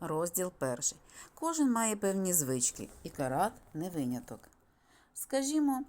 Розділ перший. Кожен має певні звички, і карат не виняток. Скажімо,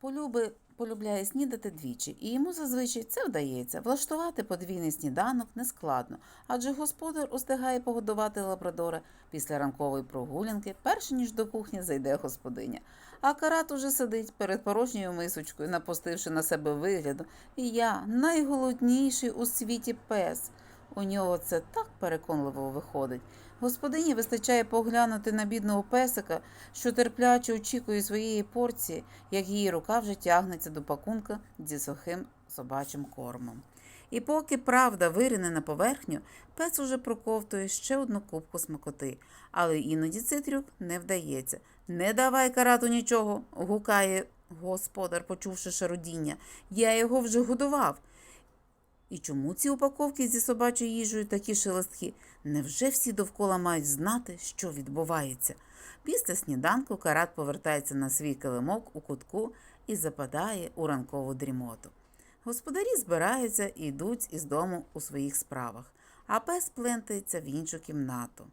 полюби, полюбляє снідати двічі, і йому зазвичай це вдається. Влаштувати подвійний сніданок нескладно, адже господар устигає погодувати лабрадора після ранкової прогулянки, перш ніж до кухні зайде господиня. А карат уже сидить перед порожньою мисочкою, напустивши на себе вигляду. І я найголодніший у світі пес. У нього це так переконливо виходить. Господині вистачає поглянути на бідного песика, що терпляче очікує своєї порції, як її рука вже тягнеться до пакунка зі сухим собачим кормом. І поки правда вирине на поверхню, пес уже проковтує ще одну кубку смакоти, але іноді цей трюк не вдається. Не давай карату нічого, гукає господар, почувши шарудіння. Я його вже годував. І чому ці упаковки зі собачою їжею такі шелесткі? Невже всі довкола мають знати, що відбувається? Після сніданку карат повертається на свій килимок у кутку і западає у ранкову дрімоту. Господарі збираються і йдуть із дому у своїх справах, а пес плентається в іншу кімнату.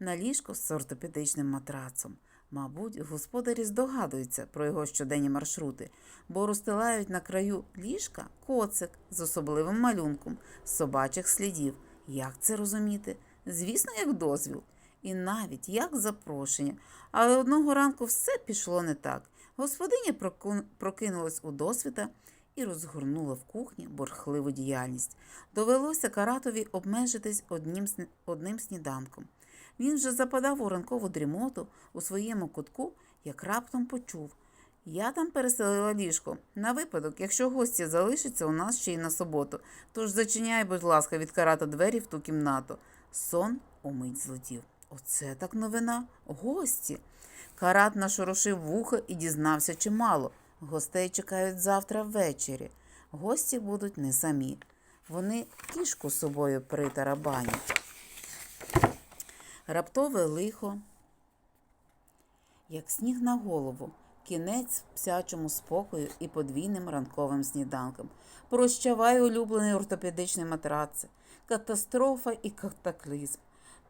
На ліжко з ортопедичним матрацом. Мабуть, господарі здогадуються про його щоденні маршрути, бо розстилають на краю ліжка коцик з особливим малюнком, собачих слідів. Як це розуміти? Звісно, як дозвіл. І навіть як запрошення. Але одного ранку все пішло не так. Господиня прокинулась у досвіта і розгорнула в кухні борхливу діяльність. Довелося каратові обмежитись одним, одним сніданком. Він вже западав у ранкову дрімоту у своєму кутку, як раптом почув. Я там переселила ліжко на випадок, якщо гості залишаться у нас ще й на суботу. Тож зачиняй, будь ласка, від карата двері в ту кімнату. Сон умить злетів. Оце так новина. Гості. Карат нашорошив вуха і дізнався чимало. Гостей чекають завтра ввечері. Гості будуть не самі. Вони кішку з собою притарабанять. Раптове лихо, як сніг на голову, кінець псячому спокою і подвійним ранковим сніданкам. Прощавай улюблений ортопедичний матраце, катастрофа і катаклізм.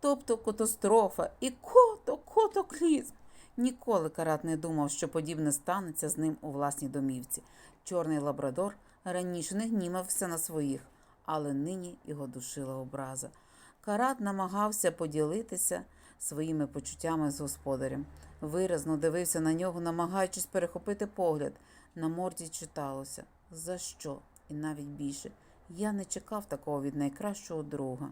Тобто катастрофа і кото котоклізм. Ніколи карат не думав, що подібне станеться з ним у власній домівці. Чорний лабрадор раніше не гнімався на своїх, але нині його душила образа. Карат намагався поділитися своїми почуттями з господарем. Виразно дивився на нього, намагаючись перехопити погляд. На морді читалося за що? І навіть більше. Я не чекав такого від найкращого друга.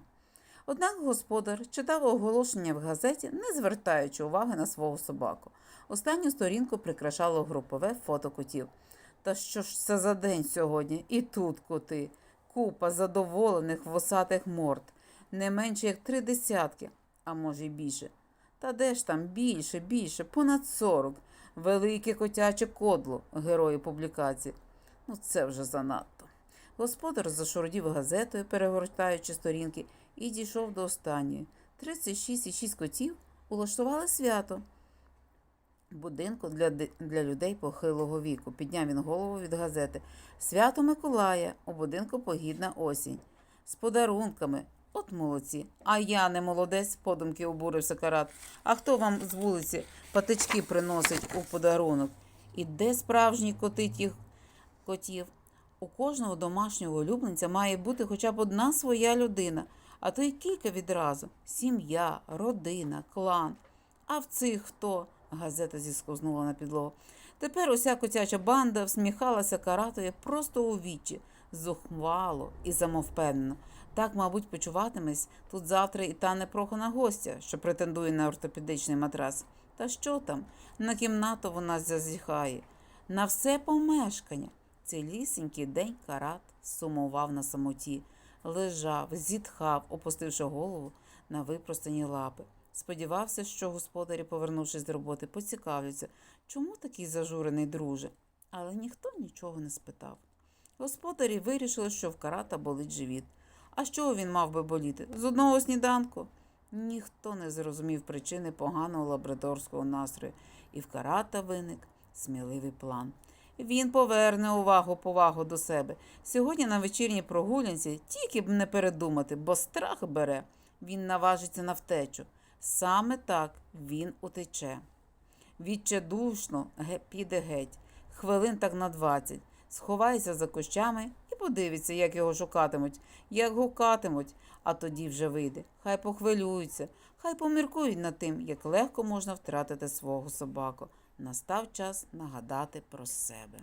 Однак господар читав оголошення в газеті, не звертаючи уваги на свого собаку. Останню сторінку прикрашало групове фото котів. Та що ж це за день сьогодні? І тут коти. Купа задоволених восатих морд. Не менше як три десятки, а може й більше. Та де ж там більше, більше, понад сорок. Велике котяче кодло, герої публікації. Ну, це вже занадто. Господар зашурдів газетою, перегортаючи сторінки, і дійшов до останньої. 36,6 котів улаштували свято. Будинку для, для людей похилого віку. Підняв він голову від газети. Свято Миколая, у будинку погідна осінь. З подарунками. От молодці. А я не молодець, подумки обурився карат. А хто вам з вулиці патички приносить у подарунок? І де справжні коти тих котів? У кожного домашнього улюбленця має бути хоча б одна своя людина, а то й кілька відразу: сім'я, родина, клан. А в цих хто? Газета зісковзнула на підлогу. Тепер уся котяча банда всміхалася каратові просто у вічі, зухвало і самовпевнено. Так, мабуть, почуватимесь тут завтра і та непрохана гостя, що претендує на ортопедичний матрас. Та що там? На кімнату вона зазіхає. На все помешкання. Цілісінький день карат сумував на самоті, лежав, зітхав, опустивши голову на випростані лапи. Сподівався, що господарі, повернувшись з роботи, поцікавляться, чому такий зажурений друже. Але ніхто нічого не спитав. Господарі вирішили, що в карата болить живіт. А чого він мав би боліти? З одного сніданку? Ніхто не зрозумів причини поганого лабрадорського настрою, і в карата виник сміливий план. Він поверне увагу повагу до себе. Сьогодні на вечірній прогулянці тільки б не передумати, бо страх бере. Він наважиться на втечу. Саме так він утече. Відчайдушно піде геть, хвилин так на двадцять, сховається за кущами подивиться, як його шукатимуть, як гукатимуть, а тоді вже вийде. Хай похвилюються, хай поміркують над тим, як легко можна втратити свого собаку. Настав час нагадати про себе.